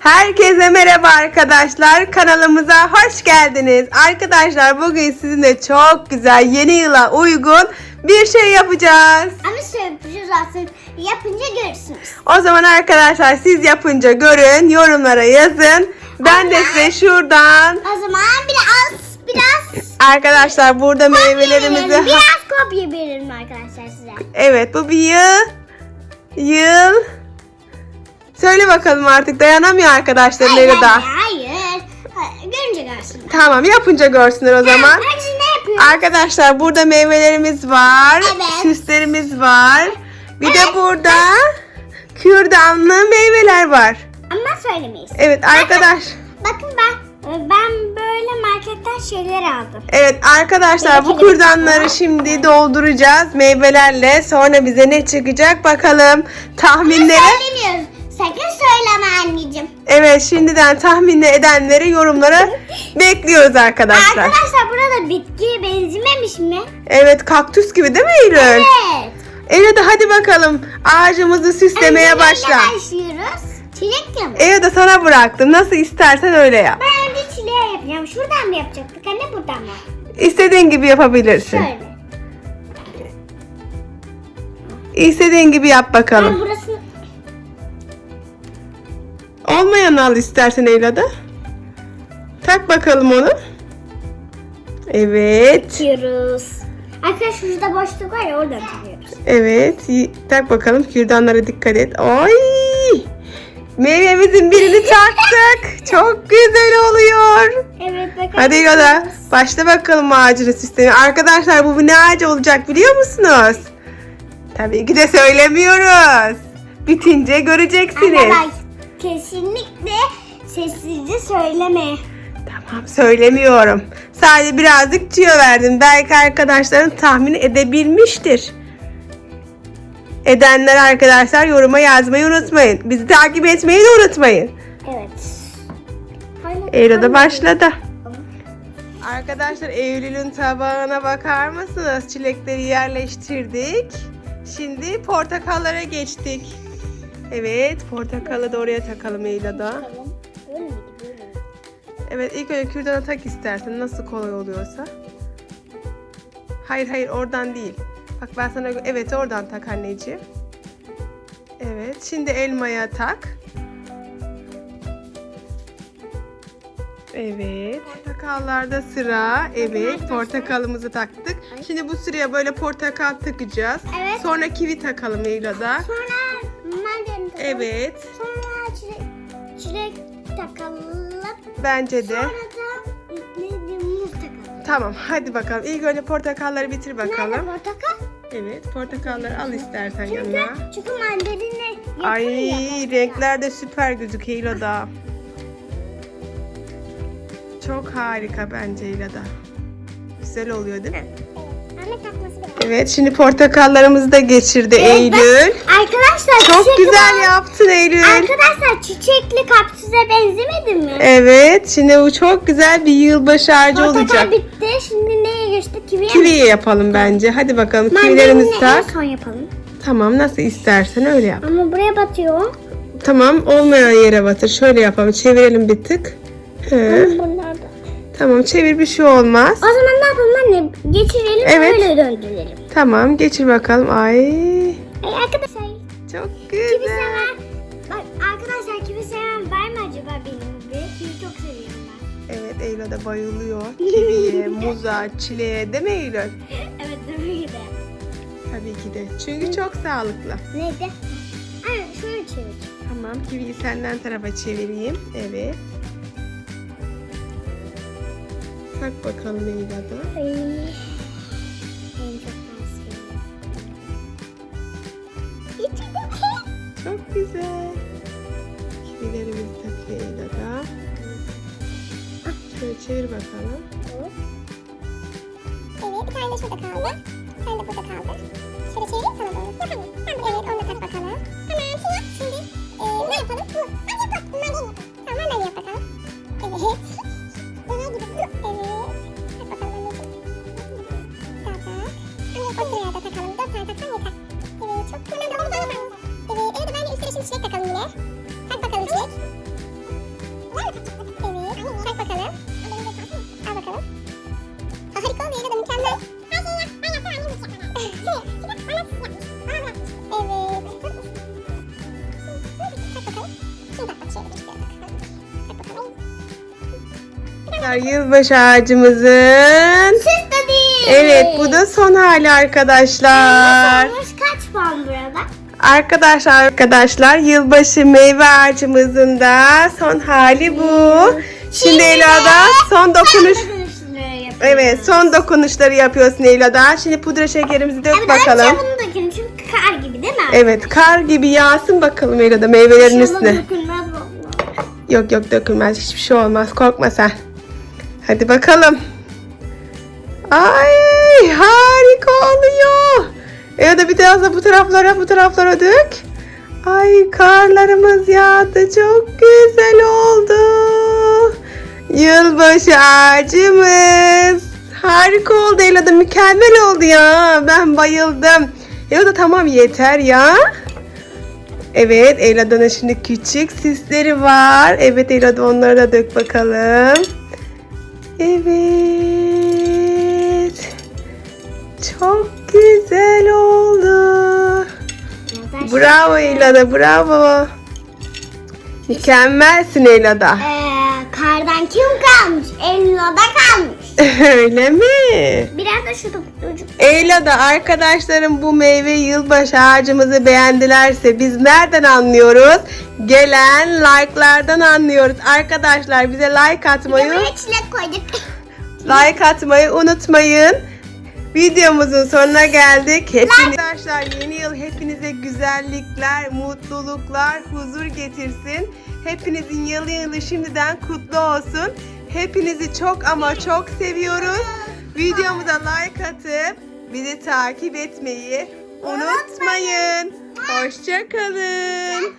Herkese merhaba arkadaşlar. Kanalımıza hoş geldiniz. Arkadaşlar bugün sizinle çok güzel yeni yıla uygun bir şey yapacağız. Ama sürpriz olsun. Yapınca görürsünüz. O zaman arkadaşlar siz yapınca görün, yorumlara yazın. Ben de size şuradan O zaman biraz biraz arkadaşlar burada kopya meyvelerimizi verelim. Biraz kopya verelim arkadaşlar size. Evet bu bir yıl yıl Söyle bakalım artık dayanamıyor arkadaşlar Hayır, da. hayır, hayır. Görünce görsünler. Tamam yapınca görsünler o zaman. Tamam, yapıyoruz? Arkadaşlar burada meyvelerimiz var. Evet. Süslerimiz var. Bir de Evet. burada kürdanlı meyveler var. Ama söylemeyiz. Evet arkadaş. Bakın ben ben böyle marketten şeyler aldım. Evet arkadaşlar bu Benim kürdanları var. şimdi dolduracağız meyvelerle. Sonra bize ne çıkacak bakalım. Tahminleri. Söylemiyoruz. Sakın söyleme anneciğim. Evet şimdiden tahmin edenleri yorumlara bekliyoruz arkadaşlar. Arkadaşlar burada bitkiye benzememiş mi? Evet kaktüs gibi değil mi Eylül? Evet. Eylül de hadi bakalım ağacımızı süslemeye Önce başla. başlıyoruz? Çilekle mi? Eylül de sana bıraktım. Nasıl istersen öyle yap. Ben önce çileğe yapacağım. Şuradan mı yapacaktık anne buradan mı? İstediğin gibi yapabilirsin. Şöyle. İstediğin gibi yap bakalım. Ben burasını... Olmayanı al istersen evladı. Tak bakalım onu. Evet. Açıyoruz. Arkadaşlar şurada boşluk var ya oradan takıyoruz. Evet. Tak bakalım. Kürdanlara dikkat et. Ay! Meyvemizin birini taktık. Çok güzel oluyor. Evet bakın. Hadi Yoda. Başla bakalım ağacını sistemi. Arkadaşlar bu ne ağacı olacak biliyor musunuz? Tabii ki de söylemiyoruz. Bitince göreceksiniz. Bak kesinlikle sessizce söyleme. Tamam söylemiyorum. Sadece birazcık tüyo verdim. Belki arkadaşların tahmin edebilmiştir. Edenler arkadaşlar yoruma yazmayı unutmayın. Bizi takip etmeyi de unutmayın. Evet. Eylül'de hala- başladı. Arkadaşlar Eylül'ün tabağına bakar mısınız? Çilekleri yerleştirdik. Şimdi portakallara geçtik. Evet portakalı da oraya takalım. Tamam. Böyle? Böyle miydi? Evet ilk önce kürdana tak istersen nasıl kolay oluyorsa. Hayır hayır oradan değil. Bak ben sana evet oradan tak anneciğim. Evet şimdi elmaya tak. Evet. Portakallarda sıra. Evet portakalımızı taktık. Şimdi bu sıraya böyle portakal takacağız. Evet. Sonra kivi takalım Leyla'da. Sonra mandalina takalım. Evet. Sonra çilek, çilek takalım. Bence de. Sonra da ne diyeyim, muz takalım. Tamam hadi bakalım. İlk önce portakalları bitir bakalım. Nerede portakal? Evet, portakalları al istersen Çünkü, yanına. çünkü mandalina yakın Ay, ya renkler de süper gözüküyor İlada. Çok harika bence İlada. Güzel oluyor değil mi? Takması. Evet, şimdi portakallarımızı da geçirdi Evet, Eylül. ben- Arkadaşlar Çok güzel bak- yaptın Eylül. Arkadaşlar çiçekli kaktüse benzemedi mi? Evet, şimdi bu çok güzel bir yılbaşı ağacı Portakal olacak. bitti. Şimdi neye geçtik? Kiviye mi? Kiviye yapalım bence. Hadi bakalım kivilerimizi en tak. son yapalım. Tamam, nasıl istersen öyle yap. Ama buraya batıyor. Tamam, olmayan yere batır. Şöyle yapalım, çevirelim bir tık. Bunlar da. Tamam, çevir bir şey olmaz. O zaman ne yapalım anne? Geçirelim Evet. öyle döndürelim. Tamam geçir bakalım. Ay Ay arkadaşlar çok kivi güzel. seven. Bak arkadaşlar kivi seven var mı acaba benim gibi? Kivi çok seviyorum ben. Evet Eylül de bayılıyor. Kiviye, muza, çileğe değil mi Eylül? Evet tabii ki de. Tabii ki de. Çünkü çok sağlıklı. Neydi? Ay şöyle çevir. Tamam kiviyi senden tarafa çevireyim. Evet. Tak bakalım. En çok güzel. Kivilerimizi takıyor Eylül de. Şöyle çevir bakalım. Evet, bir tane de şurada kaldı. Bir tane de burada kaldı. Şöyle çevireyim sana doğru. Yapalım. Tamam, evet, onu da tak bakalım. Tamam, şimdi, şimdi e, ne yapalım? Bu. Hadi bakalım çilek. Evet. Tak bakalım. Al bakalım. Harika oluyor ya da mükemmel. Her şeyi. Ben yaptım annem yapacak bana. Çilek yılbaşı ağacımızın Evet bu da son hali arkadaşlar. Arkadaşlar arkadaşlar yılbaşı meyve ağacımızın da son hali bu. Şimdi Ela'da son dokunuş. Evet son dokunuşları yapıyorsun Ela'da. Şimdi pudra şekerimizi dök bakalım. Önce bunu dökelim çünkü kar gibi değil mi? Evet kar gibi yağsın bakalım Ela'da meyvelerin üstüne. dökülmez. Yok yok dökülmez hiçbir şey olmaz korkma sen. Hadi bakalım. Ay harika oluyor. Ya da bir biraz da bu taraflara bu taraflara dök. Ay karlarımız yağdı çok güzel oldu. Yılbaşı ağacımız. Harika oldu Ela da mükemmel oldu ya. Ben bayıldım. Ela da tamam yeter ya. Evet Ela'dan şimdi küçük sisleri var. Evet Ela'da onları da dök bakalım. Evet. Çok Ela'da bravo. Mükemmelsin Ela'da. Ee, kardan kim kalmış? Ella'da kalmış. Öyle mi? Biraz da şu çocuk. Eyla'da arkadaşlarım bu meyve yılbaşı ağacımızı beğendilerse biz nereden anlıyoruz? Gelen like'lardan anlıyoruz. Arkadaşlar bize like atmayı, Buraya çilek koyduk. like atmayı unutmayın. Videomuzun sonuna geldik. Hepiniz arkadaşlar yeni yıl hepinize güzellikler, mutluluklar, huzur getirsin. Hepinizin yılı yılı şimdiden kutlu olsun. Hepinizi çok ama çok seviyoruz. Videomuza like atıp bizi takip etmeyi unutmayın. Hoşçakalın.